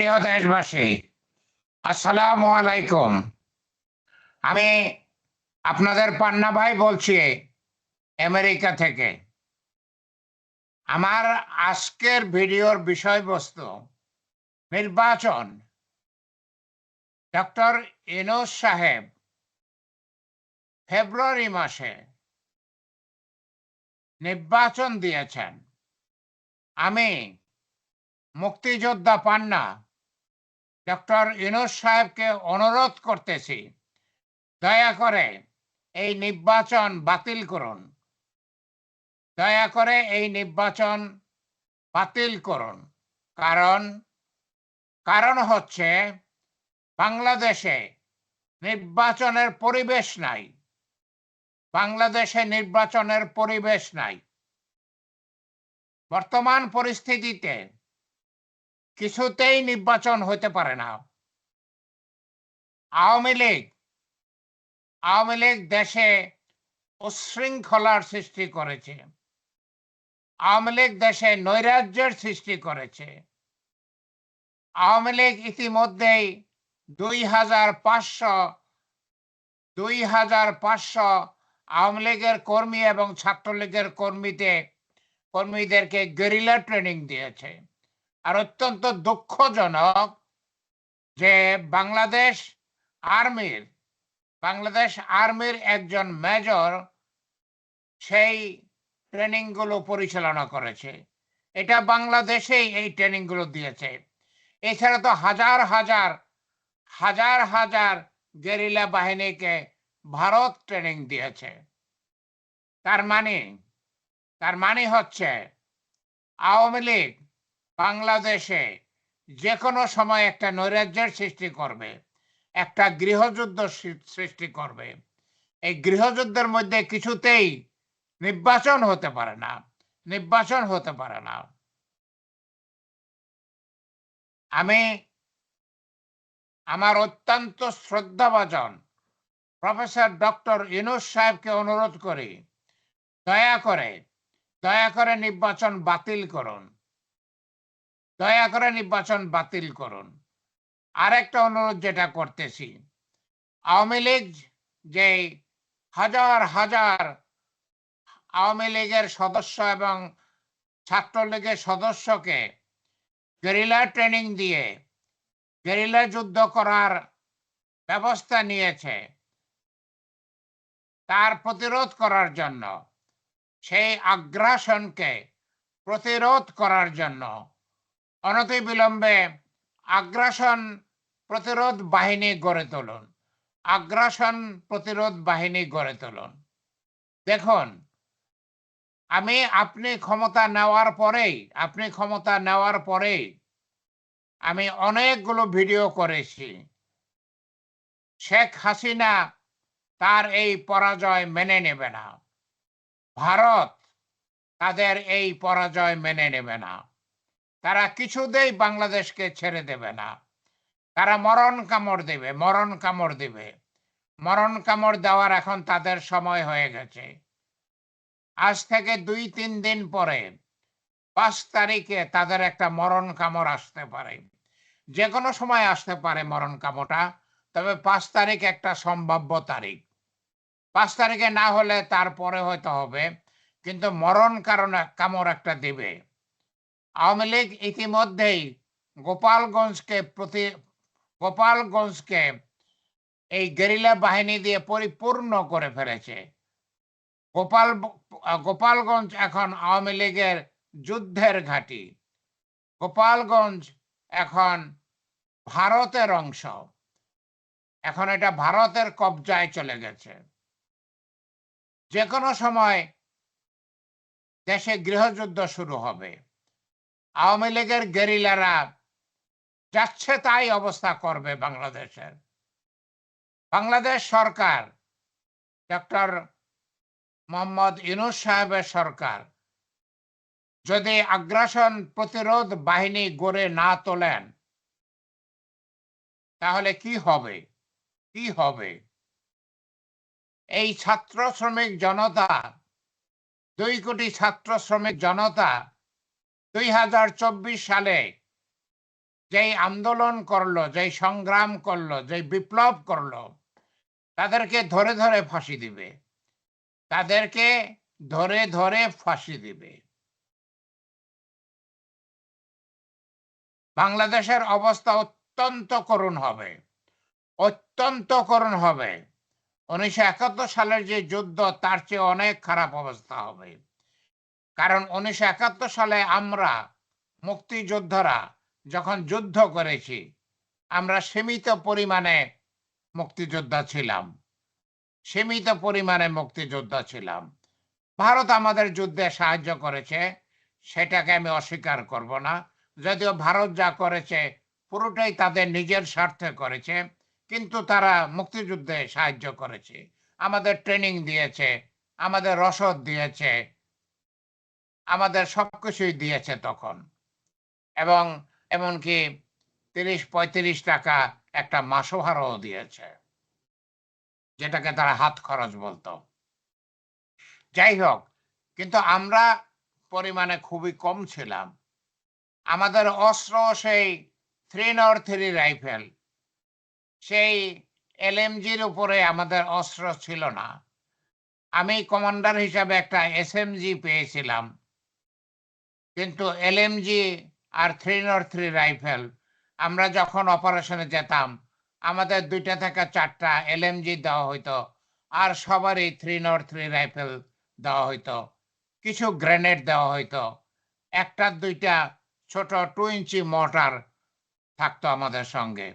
প্রিয় দেশবাসী, আসসালামু আলাইকুম। আমি আপনাদের পান্না ভাই বলছি আমেরিকা থেকে। আমার আজকের ভিডিওর বিষয়বস্তু নির্বাচন। ডক্টর ইনোজ সাহেব ফেব্রুয়ারি মাসে নির্বাচন দিয়েছেন। আমি মুক্তিযোদ্ধা পান্না ডক্টর ইনোজ সাহেবকে অনুরোধ করতেছি, দয়া করে এই নির্বাচন বাতিল করুন। দয়া করে এই নির্বাচন বাতিল করুন। কারণ কারণ হচ্ছে বাংলাদেশে নির্বাচনের পরিবেশ নাই। বাংলাদেশে নির্বাচনের পরিবেশ নাই। বর্তমান পরিস্থিতিতে কিছুতেই নির্বাচন হতে পারে না। আওয়ামী লীগ আওয়ামী লীগ দেশে উশৃঙ্খলার সৃষ্টি করেছে। আওয়ামী লীগ দেশে নৈরাজ্যের সৃষ্টি করেছে। আওয়ামী লীগ ইতিমধ্যেই দুই হাজার পাঁচশো, দুই হাজার পাঁচশো আওয়ামী লীগের কর্মী এবং ছাত্রলীগের কর্মীতে, কর্মীদেরকে গেরিলা ট্রেনিং দিয়েছে। আর অত্যন্ত দুঃখজনক যে বাংলাদেশ আর্মির বাংলাদেশ আর্মির একজন মেজর সেই ট্রেনিংগুলো পরিচালনা করেছে। এটা বাংলাদেশেই এই ট্রেনিংগুলো দিয়েছে। এছাড়া তো হাজার হাজার হাজার হাজার গেরিলা বাহিনীকে ভারত ট্রেনিং দিয়েছে। তার মানে তার মানে হচ্ছে আওয়ামী লীগ বাংলাদেশে যে কোনো সময় একটা নৈরাজ্যের সৃষ্টি করবে, একটা গৃহযুদ্ধ সৃষ্টি করবে। এই গৃহযুদ্ধের মধ্যে কিছুতেই নির্বাচন হতে পারে না, নির্বাচন হতে পারে না। আমি আমার অত্যন্ত শ্রদ্ধাভাজন প্রফেসর ডক্টর ইনুস সাহেবকে অনুরোধ করি, দয়া করে দয়া করে নির্বাচন বাতিল করুন। দয়া করে নির্বাচন বাতিল করুন। আরেকটা অনুরোধ যেটা করতেছি, আওয়ামী লীগ যে হাজার হাজার আওয়ামী লীগের সদস্য এবং ছাত্রলীগের সদস্যকে গেরিলা ট্রেনিং দিয়ে গেরিলা যুদ্ধ করার ব্যবস্থা নিয়েছে, তার প্রতিরোধ করার জন্য, সেই আগ্রাসনকে প্রতিরোধ করার জন্য অনতিবিলম্বে আগ্রাসন প্রতিরোধ বাহিনী গড়ে তুলুন। আগ্রাসন প্রতিরোধ বাহিনী গড়ে তুলুন। দেখুন, আমি আপনি ক্ষমতা নেওয়ার পরেই, আপনি ক্ষমতা নেওয়ার পরেই আমি অনেকগুলো ভিডিও করেছি। শেখ হাসিনা তার এই পরাজয় মেনে নেবে না। ভারত তাদের এই পরাজয় মেনে নেবে না। তারা কিছুতেই বাংলাদেশকে ছেড়ে দেবে না। তারা মরণ কামড় দেবে, মরণ কামড় দেবে। মরণ কামড় দেওয়ার এখন তাদের সময় হয়ে গেছে। আজ থেকে দুই তিন দিন পরে পাঁচ তারিখে তাদের একটা মরণ কামড় আসতে পারে। যে কোনো সময় আসতে পারে মরণ কামড়টা, তবে পাঁচ তারিখ একটা সম্ভাব্য তারিখ। পাঁচ তারিখে না হলে তারপরে হয়তো হবে, কিন্তু মরণ কারণে কামড় একটা দিবে। আওয়ামী লীগ ইতিমধ্যেই গোপালগঞ্জকে প্রতি, গোপালগঞ্জকে এই গেরিলা বাহিনী দিয়ে পরিপূর্ণ করে ফেলেছে। গোপাল, গোপালগঞ্জ এখন আওয়ামী লীগের যুদ্ধের ঘাঁটি। গোপালগঞ্জ এখন ভারতের অংশ। এখন এটা ভারতের কবজায় চলে গেছে। যে কোনো সময় দেশে গৃহযুদ্ধ শুরু হবে। আওয়ামী লীগের গেরিলারা যাচ্ছে তাই অবস্থা করবে বাংলাদেশের। বাংলাদেশ সরকার, ডক্টর মোহাম্মদ ইনুস সাহেবের সরকার, যদি আগ্রাসন প্রতিরোধ বাহিনী গড়ে না তোলেন, তাহলে কি হবে? কি হবে? এই ছাত্র শ্রমিক জনতা, দুই কোটি ছাত্র শ্রমিক জনতা দুই হাজার চব্বিশ সালে যেই আন্দোলন করল, যেই সংগ্রাম করল, যেই বিপ্লব করল, তাদেরকে ধরে ধরে ফাঁসি দিবে। তাদেরকে ধরে ধরে ফাঁসি দিবে। বাংলাদেশের অবস্থা অত্যন্ত করুণ হবে। অত্যন্ত করুণ হবে। উনিশশো একাত্তর সালের যে যুদ্ধ, তার চেয়ে অনেক খারাপ অবস্থা হবে। কারণ উনিশশো একাত্তর সালে আমরা মুক্তিযোদ্ধারা যখন যুদ্ধ করেছি, আমরা সীমিত পরিমাণে মুক্তিযোদ্ধা ছিলাম। সীমিত পরিমাণে মুক্তিযোদ্ধা ছিলাম। ভারত আমাদের যুদ্ধে সাহায্য করেছে, সেটাকে আমি অস্বীকার করব না। যদিও ভারত যা করেছে, পুরোটাই তাদের নিজের স্বার্থে করেছে, কিন্তু তারা মুক্তিযুদ্ধে সাহায্য করেছে। আমাদের ট্রেনিং দিয়েছে, আমাদের রসদ দিয়েছে আমাদের সবকিছুই দিয়েছে তখন। এবং এমনকি তিরিশ, পঁয়ত্রিশ টাকা একটা মাসোহারও দিয়েছে, যেটাকে তারা হাত খরচ বলতো। যাই হোক, কিন্তু আমরা পরিমাণে খুবই কম ছিলাম। আমাদের অস্ত্র সেই থ্রি নর থ্রি রাইফেল সেই এলএমজির উপরে আমাদের অস্ত্র ছিল না। আমি কমান্ডার হিসাবে একটা এসএমজি পেয়েছিলাম। কিন্তু এলএমজি আর থ্রি নর থ্রি রাইফেল আমরা যখন অপারেশনে যেতাম, আমাদের দুইটা থেকে চারটা এলএমজি দেওয়া হইতো, আর সবারই থ্রি নর থ্রি রাইফেল দেওয়া হইতো, কিছু গ্রেনেড দেওয়া হইতো, একটা দুইটা ছোট টু ইঞ্চি মোটর থাকতো আমাদের সঙ্গে,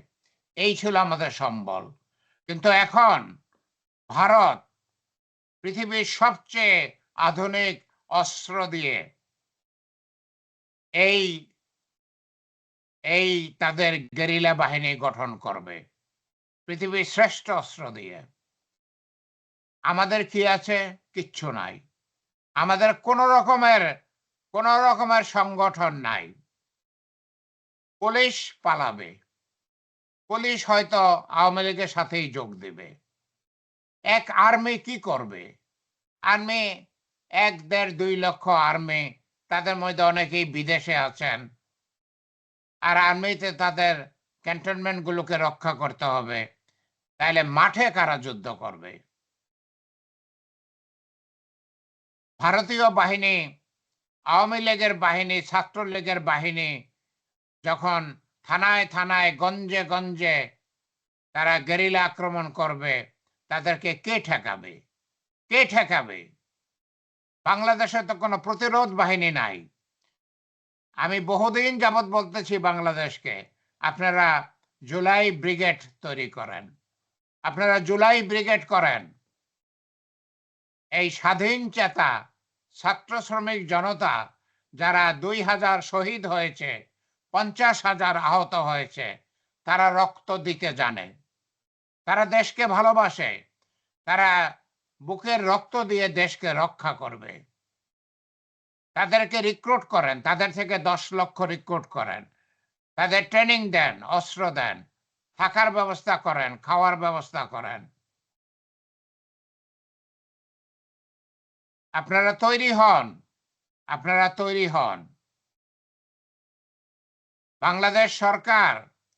এই ছিল আমাদের সম্বল, কিন্তু এখন ভারত পৃথিবীর সবচেয়ে আধুনিক অস্ত্র দিয়ে এই এই তাদের গেরিলা বাহিনী গঠন করবে। পৃথিবীর শ্রেষ্ঠ অস্ত্র দিয়ে। আমাদের কি আছে? কিচ্ছু নাই। আমাদের কোন রকমের কোন রকমের সংগঠন নাই। পুলিশ পালাবে। পুলিশ হয়তো আওয়ামী লীগের সাথেই যোগ দেবে। এক আর্মি কি করবে? আর্মি এক দেড় দুই লক্ষ আর্মি তাদের মধ্যে অনেকেই বিদেশে আছেন। আর আর্মিতে তাদের ক্যান্টনমেন্ট গুলোকে রক্ষা করতে হবে। তাহলে মাঠে কারা যুদ্ধ করবে? ভারতীয় বাহিনী, আওয়ামী লীগের বাহিনী, ছাত্রলীগের বাহিনী যখন থানায় থানায় গঞ্জে গঞ্জে তারা গেরিলা আক্রমণ করবে, তাদেরকে কে ঠেকাবে? কে ঠেকাবে? বাংলাদেশে তো কোনো প্রতিরোধ বাহিনী নাই। আমি বহুদিন যাবৎ বলতেছি বাংলাদেশকে, আপনারা জুলাই ব্রিগেড তৈরি করেন। আপনারা জুলাই ব্রিগেড করেন। এই স্বাধীন চেতা ছাত্র শ্রমিক জনতা যারা দুই হাজার শহীদ হয়েছে, পঞ্চাশ হাজার আহত হয়েছে, তারা রক্ত দিতে জানে। তারা দেশকে ভালোবাসে। তারা বুকের রক্ত দিয়ে দেশকে রক্ষা করবে। তাদেরকে রিক্রুট করেন, তাদের থেকে দশ লক্ষ রিক্রুট করেন। তাদের ট্রেনিং দেন, অস্ত্র দেন, থাকার ব্যবস্থা করেন, খাওয়ার ব্যবস্থা করেন। আপনারা তৈরি হন, আপনারা তৈরি হন। বাংলাদেশ সরকার,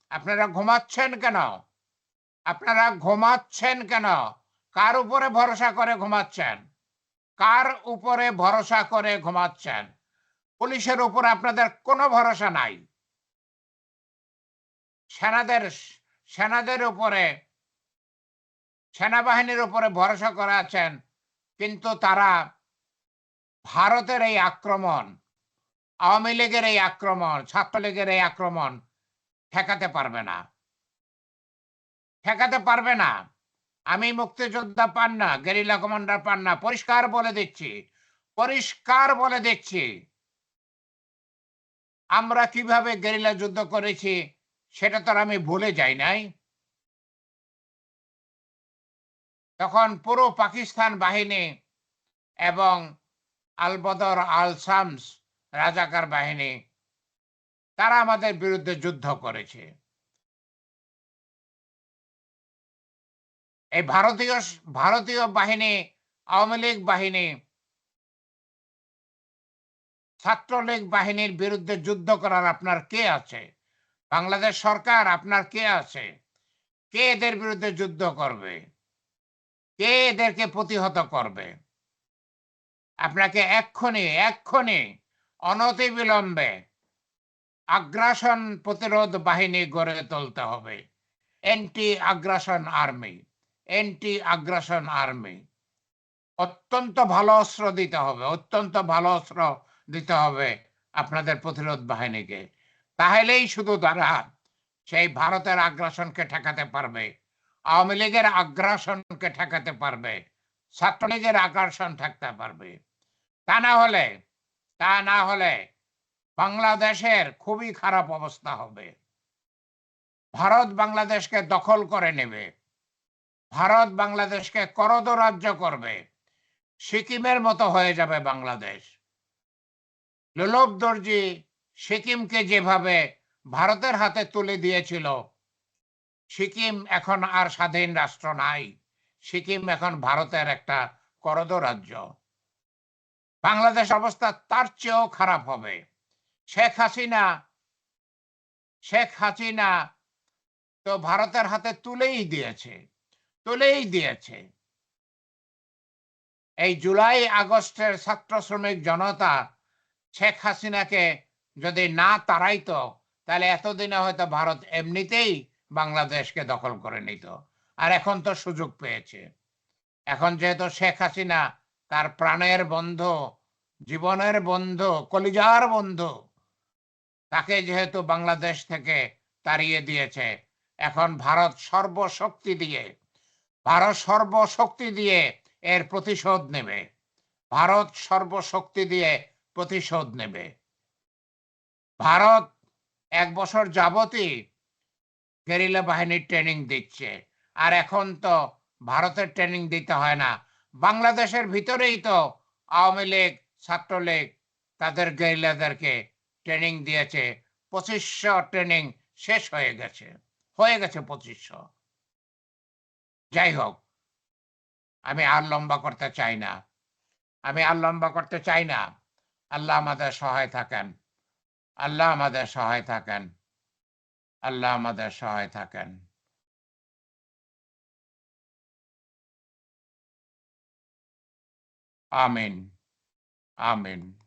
আপনারা ঘুমাচ্ছেন কেন? আপনারা ঘুমাচ্ছেন কেন? কার উপরে ভরসা করে ঘুমাচ্ছেন? কার উপরে ভরসা করে ঘুমাচ্ছেন? পুলিশের উপর আপনাদের কোনো ভরসা নাই। সেনাদের সেনাদের উপরে, সেনাবাহিনীর উপরে ভরসা করে আছেন, কিন্তু তারা ভারতের এই আক্রমণ, আওয়ামী লীগের এই আক্রমণ, ছাত্রলীগের এই আক্রমণ ঠেকাতে পারবে না। ঠেকাতে পারবে না। আমি মুক্তিযোদ্ধা পান না গেরিলা কমান্ডার পান না পরিষ্কার বলে দিচ্ছি, পরিষ্কার বলে দিচ্ছি। আমরা কীভাবে গেরিলা যুদ্ধ করেছি সেটা তো আমি ভুলে যাই নাই। তখন পুরো পাকিস্তান বাহিনী এবং আলবদর আল শামস রাজাকার বাহিনী, তারা আমাদের বিরুদ্ধে যুদ্ধ করেছে। এই ভারতীয় ভারতীয় বাহিনী, আওয়ামী লীগ বাহিনী, ছাত্রলীগ বাহিনীর বিরুদ্ধে যুদ্ধ করার আপনার কে আছে? বাংলাদেশ সরকার, আপনার কে আছে? কে এদের বিরুদ্ধে যুদ্ধ করবে? কে এদেরকে প্রতিহত করবে? আপনাকে এক্ষুনি এক্ষুনি অনতিবিলম্বে আগ্রাসন প্রতিরোধ বাহিনী গড়ে তুলতে হবে। এন্টি আগ্রাসন আর্মি। এন্টি আগ্রাসন আর্মি অত্যন্ত ভালো অস্ত্র দিতে হবে, অত্যন্ত ভালো অস্ত্র দিতে হবে আপনাদের প্রতিরোধ বাহিনীকে। তাহলেই শুধু তারা সেই ভারতের আগ্রাসনকে ঠেকাতে পারবে, আওয়ামী লীগের আগ্রাসনকে ঠেকাতে পারবে, ছাত্রলীগের আগ্রাসন ঠেকতে পারবে। তা না হলে, তা না হলে বাংলাদেশের খুবই খারাপ অবস্থা হবে। ভারত বাংলাদেশকে দখল করে নেবে। ভারত বাংলাদেশকে করদ রাজ্য করবে। সিকিমের মতো হয়ে যাবে বাংলাদেশ। লোলব দর্জি সিকিমকে যেভাবে ভারতের হাতে তুলে দিয়েছিল, সিকিম এখন আর স্বাধীন রাষ্ট্র নাই। সিকিম এখন ভারতের একটা করদ রাজ্য। বাংলাদেশ অবস্থা তার চেয়েও খারাপ হবে। শেখ হাসিনা শেখ হাসিনা তো ভারতের হাতে তুলেই দিয়েছে। তুলেই দিয়েছে। এই জুলাই আগস্টের ছাত্র শ্রমিক জনতা শেখ হাসিনাকে যদি না তাড়াইতো, তাহলে এতদিনে হয়তো ভারত এমনিতেই বাংলাদেশকে দখল করে নিত। আর এখন তো সুযোগ পেয়েছে। এখন যেহেতু শেখ হাসিনা তার প্রাণের বন্ধু, জীবনের বন্ধু, কলিজার বন্ধু, তাকে যেহেতু বাংলাদেশ থেকে তাড়িয়ে দিয়েছে, এখন ভারত সর্বশক্তি দিয়ে ভারত সর্বশক্তি দিয়ে এর প্রতিশোধ নেবে। ভারত সর্বশক্তি দিয়ে প্রতিশোধ নেবে। ভারত এক বছর যাবতই গেরিলা বাহিনীর ট্রেনিং দিচ্ছে। আর এখন তো ভারতের ট্রেনিং দিতে হয় না। বাংলাদেশের ভিতরেই তো আওয়ামী লীগ, ছাত্রলীগ তাদের গেরিলাদেরকে ট্রেনিং দিয়েছে। পঁচিশশো ট্রেনিং শেষ হয়ে গেছে। হয়ে গেছে পঁচিশশো। যাই হোক আমি আর লম্বা করতে চাই না। আমি আর লম্বা করতে চাই না। আল্লাহ আমাদের সহায় থাকেন। আল্লাহ আমাদের সহায় থাকেন। আল্লাহ আমাদের সহায় থাকেন। আমিন। আমিন।